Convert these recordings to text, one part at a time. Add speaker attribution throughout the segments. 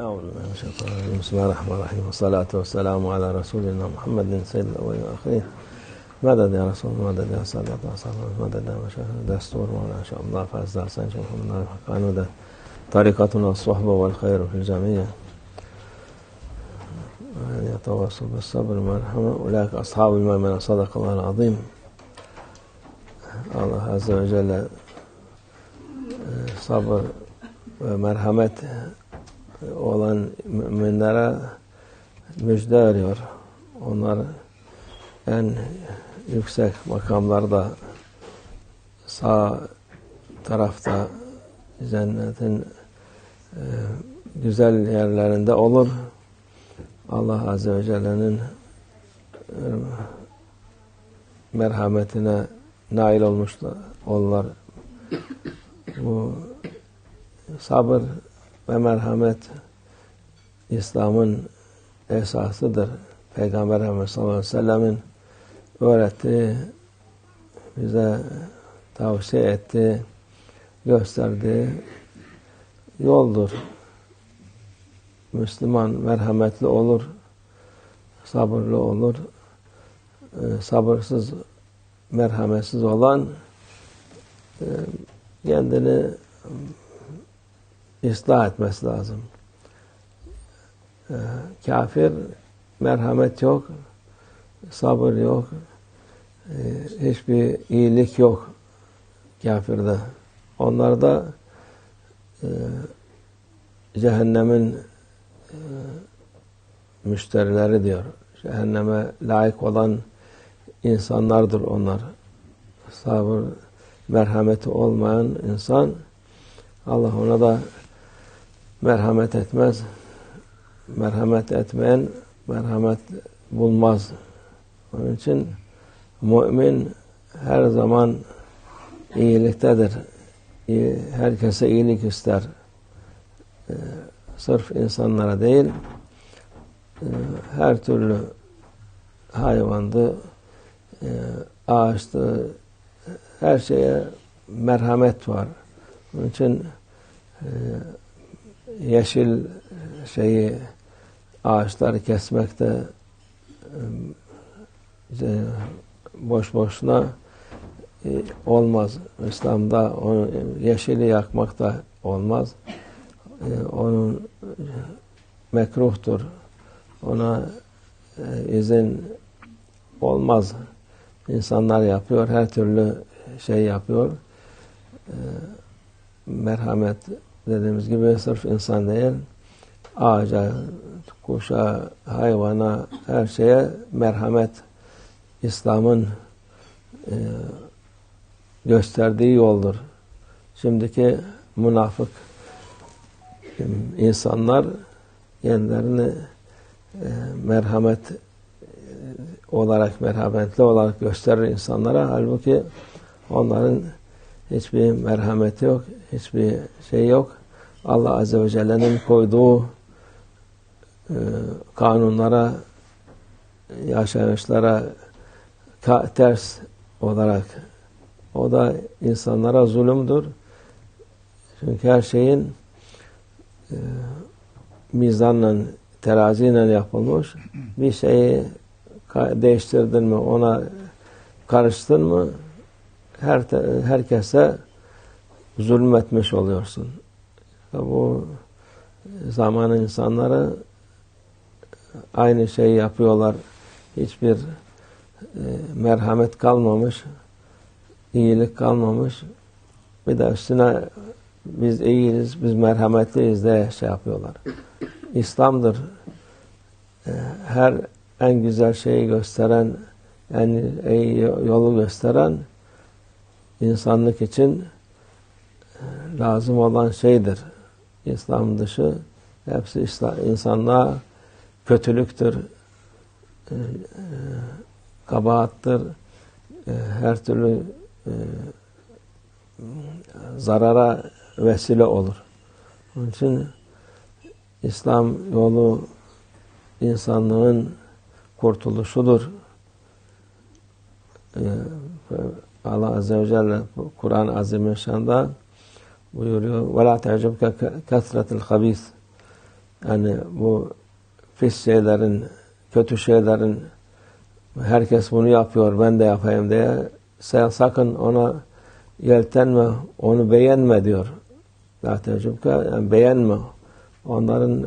Speaker 1: أعوذ بالله من الشيطان بسم الله الرحمن الرحيم. والصلاة والسلام على رسولنا محمد سيد الأولين والآخرين. مدد يا رسول الله؟ مدد يا سادة أصحاب مدد يا مشاهد دستور إن شاء الله. فاز درسان شيخ محمد الحقان ده. طريقتنا الصحبة والخير في الجميع. يتواصل بالصبر والمرحمة. أولئك أصحاب المؤمنة صدق الله العظيم. Azze ve Celle sabır ve merhamet olan müminlere müjde veriyor. Onlar en yüksek makamlarda sağ tarafta cennetin e, güzel yerlerinde olur. Allah Azze ve Celle'nin e, merhametine nail olmuşlar. Onlar bu sabır ve merhamet İslam'ın esasıdır. Peygamber Efendimiz sallallahu aleyhi ve sellemin öğrettiği, bize tavsiye ettiği, gösterdiği yoldur. Müslüman merhametli olur, sabırlı olur. Ee, sabırsız, merhametsiz olan e, kendini ıslah etmesi lazım. Ee, kafir merhamet yok, sabır yok, e, hiçbir iyilik yok kafirde. Onlar da e, cehennemin e, müşterileri diyor. Cehenneme layık olan insanlardır onlar. Sabır, merhameti olmayan insan Allah ona da merhamet etmez. Merhamet etmeyen merhamet bulmaz. Onun için mümin her zaman iyiliktedir. Herkese iyilik ister. Ee, sırf insanlara değil, e, her türlü hayvandı, e, ağaçtı, her şeye merhamet var. Onun için e, yeşil şeyi ağaçları kesmekte e, boş boşuna e, olmaz. İslam'da onu, yeşili yakmak da olmaz. E, onun mekruhtur. Ona izin olmaz. İnsanlar yapıyor, her türlü şey yapıyor. Merhamet dediğimiz gibi sırf insan değil, ağaca, kuşa, hayvana, her şeye merhamet İslam'ın e, gösterdiği yoldur. Şimdiki münafık insanlar kendilerini e, merhamet e, olarak, merhametli olarak gösterir insanlara. Halbuki onların hiçbir merhameti yok, hiçbir şey yok. Allah Azze ve Celle'nin koyduğu e, kanunlara, yaşayışlara ters olarak o da insanlara zulümdür. Çünkü her şeyin e, mizanla, teraziyle yapılmış. Bir şeyi değiştirdin mi, ona karıştın mı her herkese zulmetmiş oluyorsun. Bu zamanın insanları aynı şeyi yapıyorlar. Hiçbir e, merhamet kalmamış, iyilik kalmamış. Bir de üstüne biz iyiyiz, biz merhametliyiz diye şey yapıyorlar. İslam'dır. E, her en güzel şeyi gösteren, en iyi yolu gösteren insanlık için e, lazım olan şeydir. İslam dışı hepsi insanlığa kötülüktür, e, e, kabahattır, her türlü zarara vesile olur. Onun için İslam yolu insanlığın kurtuluşudur. Allah Azze ve Celle Kur'an-ı Azimüşşan'da buyuruyor وَلَا تَعْجَبْكَ كَثْرَةِ الْخَب۪يثِ Yani bu pis şeylerin, kötü şeylerin herkes bunu yapıyor, ben de yapayım diye sen sakın ona yeltenme, onu beğenme diyor. Zaten çünkü yani beğenme. Onların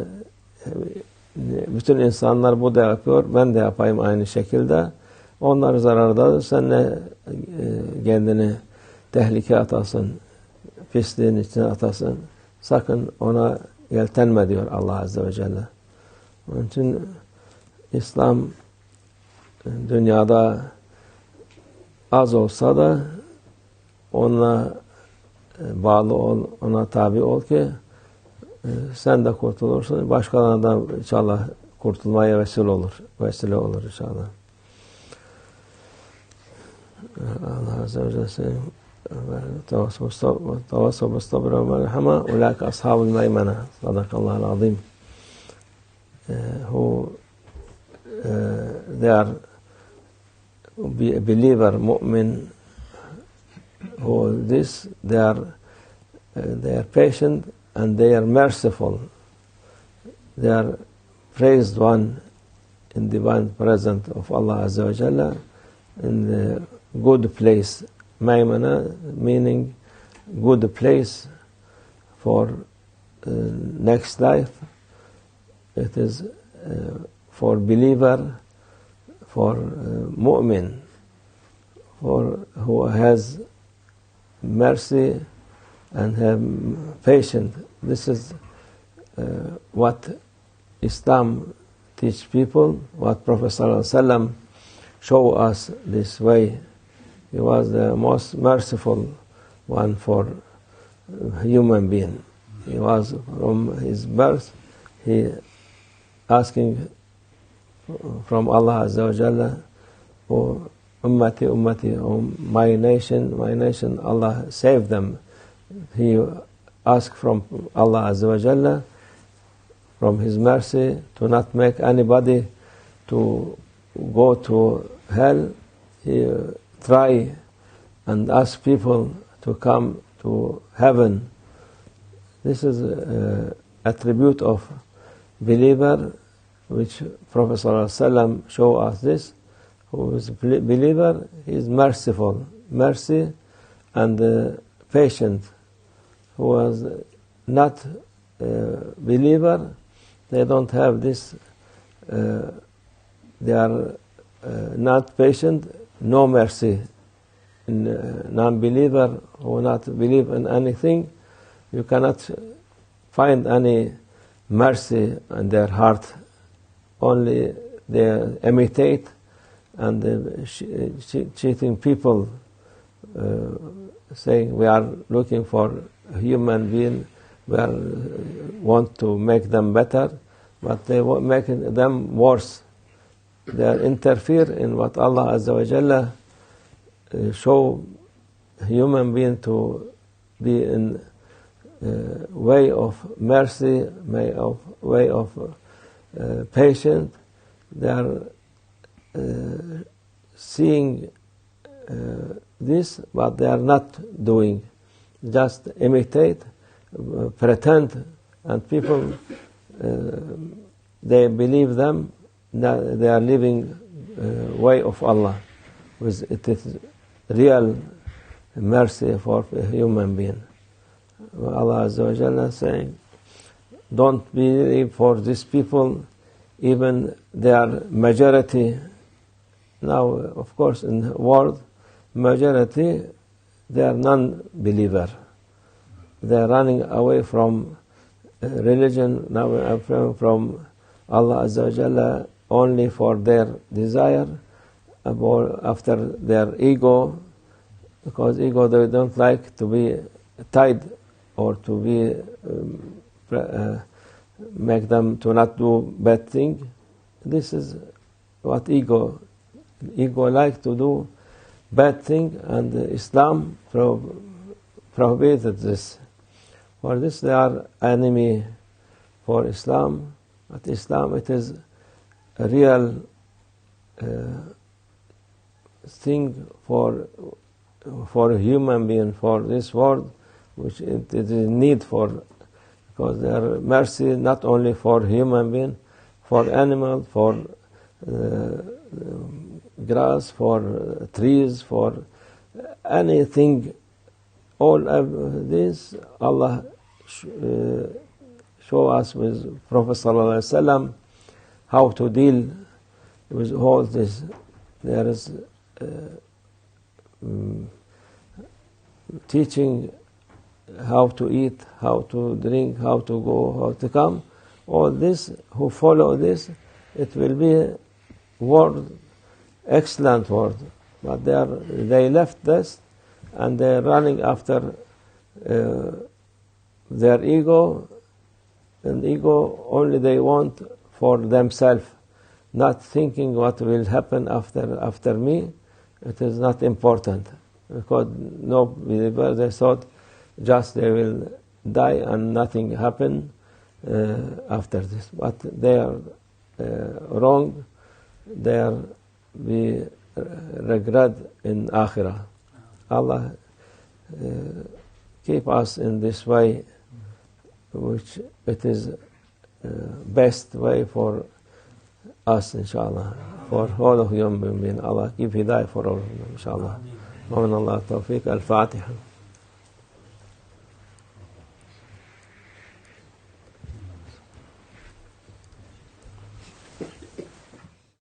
Speaker 1: bütün insanlar bu da yapıyor, ben de yapayım aynı şekilde. Onlar zararda, sen ne e, kendini tehlike atasın, pisliğin içine atasın. Sakın ona yeltenme diyor Allah Azze ve Celle. Onun için İslam dünyada az olsa da ona e, bağlı ol, ona tabi ol ki e, sen de kurtulursun. Başkalarına da inşallah kurtulmaya vesile olur. Vesile olur inşallah. Allah Azze ve Celle تواصوا بالصبر والرحمة أولئك أصحاب الميمنة صدق الله العظيم who uh, they are be a mu'min who this they are uh, they are patient and they are merciful they are praised one in divine presence of Allah Azza wa Jalla in the good place Maimana meaning good place for uh, next life. It is uh, for believer for uh, mu'min for who has mercy and have patience. This is uh, what Islam teach people what Prophet ﷺ show us this way he was the most merciful one for human being he was from his birth he asking from Allah Azza wa Jalla, oh ummati, ummati, oh my nation, my nation, Allah save them. He asked from Allah Azza wa Jalla, from His mercy, to not make anybody to go to hell. He try and ask people to come to heaven. This is an attribute of believer which Prophet ﷺ show us this, who is a believer, is merciful, mercy and uh, patient. Who was not a believer, they don't have this, uh, they are uh, not patient, no mercy. In uh, non-believer who not believe in anything, you cannot find any mercy in their heart only they imitate and cheating people, uh, saying we are looking for human being, we are, want to make them better, but they make them worse. They interfere in what Allah Azza wa Jalla uh, show human being to be in uh, way of mercy, way of way of uh, patient, they are uh, seeing uh, this, but they are not doing. Just imitate, pretend, and people, they believe them that they are living uh, way of Allah. With it is real mercy for a human being. Allah Azza Jalla saying, don't believe for these people, even they are majority. Now, of course, in the world, majority, they are non-believer. They are running away from uh, religion, now from, from Allah Azza only for their desire, after their ego, because ego they don't like to be tied or to be um, uh, make them to not do bad thing. This is what ego, ego like to do bad thing, and Islam pro- prohibited this. For this, they are enemy for Islam. But Islam, it is real uh, thing for for a human being for this world, which it is need for because their mercy not only for human being, for animal, for uh, grass, for trees, for anything. All of this, Allah sh- uh, show us with Prophet sallallahu alaihi wasallam how to deal with all this. There is uh, mm, teaching how to eat, how to drink, how to go, how to come. All this, who follow this, it will be word, excellent word. But they, are, they left this and they're running after uh, their ego, and ego only they want for themselves, not thinking what will happen after, after me. It is not important because no believer, they thought just they will die and nothing happen uh, after this. But they are uh, wrong. They are we regret in akhirah. Allah uh, keep us in this way, which it is uh, best way for us, inshallah, for all of human beings. Allah give hidayah for all of them, inshallah. ومن الله التوفيق الفاتحة